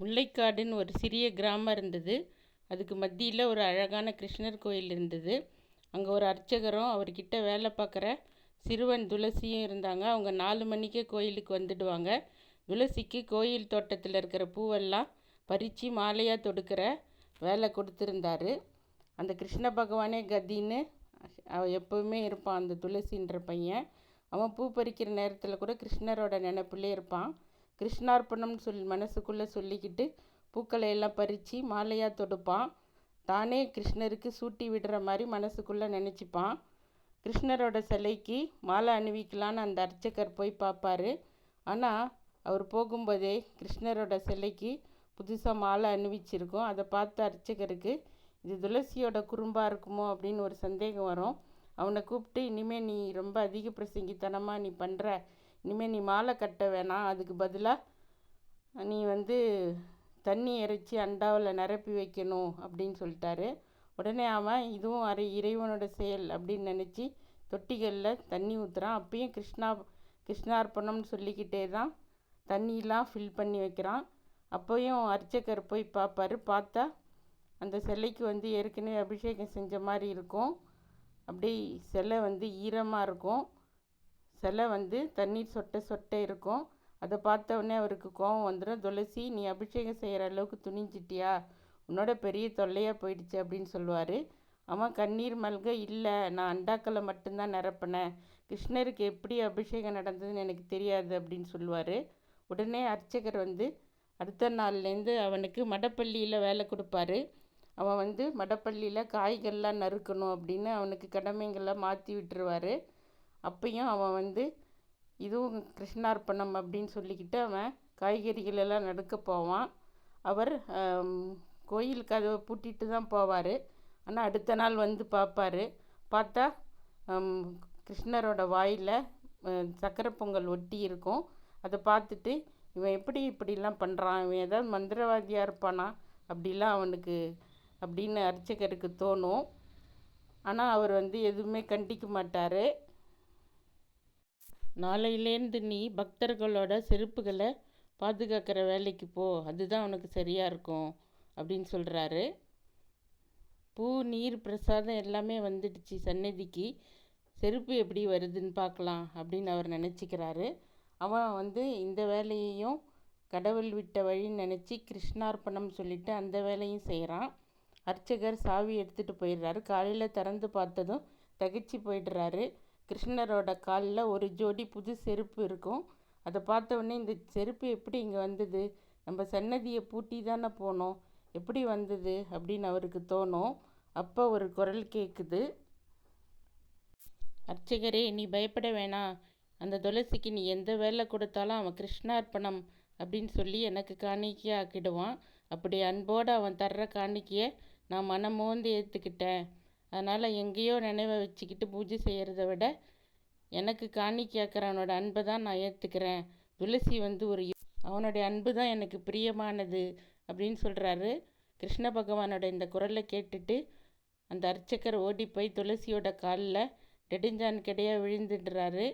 முல்லைக்காடுன்னு ஒரு சிறிய கிராமம் இருந்தது. அதுக்கு மத்தியில் ஒரு அழகான கிருஷ்ணர் கோயில் இருந்தது. அங்கே ஒரு அர்ச்சகரும் அவர்கிட்ட வேலை பார்க்குற சிறுவன் துளசியும் இருந்தாங்க. அவங்க நாலு மணிக்கே கோயிலுக்கு வந்துடுவாங்க. துளசிக்கு கோயில் தோட்டத்தில் இருக்கிற பூவெல்லாம் பறித்து மாலையாக தொடுக்கிற வேலை கொடுத்துருந்தாரு. அந்த கிருஷ்ண பகவானே கதின்னு அவன் எப்போவுமே இருப்பான் அந்த துளசின்ற பையன். அவன் பூ பறிக்கிற நேரத்தில் கூட கிருஷ்ணரோட நினப்புலே இருப்பான். கிருஷ்ணார்ப்பணம்னு சொல்லி மனசுக்குள்ளே சொல்லிக்கிட்டு பூக்களை எல்லாம் பறித்து மாலையாக தொடுப்பான். தானே கிருஷ்ணருக்கு சூட்டி விடுற மாதிரி மனசுக்குள்ளே நினச்சிப்பான். கிருஷ்ணரோட சிலைக்கு மாலை அணிவிக்கலான்னு அந்த அர்ச்சகர் போய் பார்ப்பாரு. ஆனால் அவர் போகும்போதே கிருஷ்ணரோட சிலைக்கு புதுசாக மாலை அணிவிச்சிருக்கும். அதை பார்த்த அர்ச்சகருக்கு இது துளசியோட குறும்பாக இருக்குமோ? அப்படின்னு ஒரு சந்தேகம் வரும். அவனை கூப்பிட்டு இனிமேல் நீ ரொம்ப அதிக பிரசங்கித்தனமாக நீ பண்ணுற இனிமேல் நீ மாலை கட்ட வேணாம். அதுக்கு பதிலாக நீ வந்து தண்ணி இறைச்சி அண்டாவில் நிரப்பி வைக்கணும் அப்படின்னு சொல்லிட்டாரு. உடனே அவன் இதுவும் அரை இறைவனோட செயல் அப்படின்னு நினச்சி தொட்டிகளில் தண்ணி ஊற்றுறான் அப்பயும் கிருஷ்ணா கிருஷ்ணார்ப்பணம்னு சொல்லிக்கிட்டே தான் தண்ணியெலாம் ஃபில் பண்ணி வைக்கிறான். அப்போயும் அர்ச்சகர் போய் பார்ப்பாரு பார்த்தா அந்த சிலைக்கு வந்து ஏற்கனவே அபிஷேகம் செஞ்ச மாதிரி இருக்கும். அப்படியே சிலை வந்து ஈரமாக இருக்கும். சிலை வந்து தண்ணீர் சொட்ட சொட்ட இருக்கும். அதை பார்த்த உடனே அவருக்கு கோபம் வந்துடும் துளசி நீ அபிஷேகம் செய்கிற அளவுக்கு துணிஞ்சிட்டியா? உன்னோட பெரிய தொல்லையாக போயிடுச்சு அப்படின்னு சொல்லுவார். அவன் கண்ணீர் மல்க இல்லை. நான் அண்டாக்களை மட்டும்தான் நிரப்பினேன். கிருஷ்ணருக்கு எப்படி அபிஷேகம் நடந்ததுன்னு எனக்கு தெரியாது அப்படின்னு சொல்லுவார். உடனே அர்ச்சகர் வந்து அடுத்த நாள்லேருந்து அவனுக்கு மடப்பள்ளியில் வேலை கொடுப்பாரு. அவன் வந்து மடப்பள்ளியில் காய்கள்லாம் நறுக்கணும் அப்படின்னு அவனுக்கு கடமைங்களை மாற்றி விட்டுருவார். அப்பையும் அவன் வந்து இதுவும் கிருஷ்ணார்ப்பணம் அப்படின்னு சொல்லிக்கிட்டு அவன் காய்கறிகள் எல்லாம் நடுக்க போவான். அவர் கோயில் கதவை பூட்டிட்டு தான் போவார். ஆனால் அடுத்த நாள் வந்து பார்ப்பாரு. பார்த்தா கிருஷ்ணரோட வாயில் சக்கரை பொங்கல் ஒட்டி இருக்கும். அதை பார்த்துட்டு இவன் எப்படி இப்படிலாம் பண்ணுறான் இவன் ஏதாவது மந்திரவாதியாக இருப்பானா? அப்படிலாம் அவனுக்கு அப்படின்னு அர்ச்சகருக்கு தோணும். ஆனால் அவர் வந்து எதுவுமே கண்டிக்க மாட்டார். நாளையிலேருந்து நீ பக்தர்களோட செருப்புகளை பாதுகாக்கிற வேலைக்கு போ. அதுதான் உனக்கு சரியாக இருக்கும் அப்படின்னு சொல்கிறாரு பூ நீர் பிரசாதம் எல்லாமே வந்துடுச்சு சன்னதிக்கு செருப்பு எப்படி வருதுன்னு பார்க்கலாம் அப்படின்னு அவர் நினச்சிக்கிறாரு. அவன் வந்து இந்த வேலையையும் கடவுள் விட்ட வழின்னு நினச்சி கிருஷ்ணார்ப்பணம் சொல்லிட்டு அந்த வேலையும் செய்கிறான் அர்ச்சகர் சாவி எடுத்துகிட்டு போயிடுறாரு. காலையில் திறந்து பார்த்ததும் தகச்சு போயிடுறாரு. கிருஷ்ணரோட காலில் ஒரு ஜோடி புது செருப்பு இருக்கும். அதை பார்த்தவொடனே இந்த செருப்பு எப்படி இங்கே வந்தது? நம்ம சன்னதியை பூட்டி தானே போனோம். எப்படி வந்தது? அப்படின்னு அவருக்கு தோணும். அப்போ ஒரு குரல் கேட்குது அர்ச்சகரே நீ பயப்பட வேணாம் அந்த துளசிக்கு நீ எந்த வேலை கொடுத்தாலும் அவன் கிருஷ்ணார்ப்பணம் அப்படின்னு சொல்லி எனக்கு காணிக்கையாக ஆக்கிடுவான் அப்படி அன்போடு அவன் தர்ற காணிக்கையை நான் மனமோந்து ஏற்றுக்கிட்டேன் அதனால் எங்கேயோ நினைவை வச்சுக்கிட்டு பூஜை செய்கிறத விட எனக்கு காணிக்கையாக்கிறவனோட அன்பை தான் நான் ஏற்றுக்கிறேன் துளசி வந்து ஒரு அவனுடைய அன்பு தான் எனக்கு பிரியமானது அப்படின்னு சொல்கிறாரு கிருஷ்ண பகவானோட இந்த குரலை கேட்டுட்டு அந்த அர்ச்சகர் ஓடி போய் துளசியோட காலில் நெடுஞ்சான் கிடையா விழுந்துடுறாரு.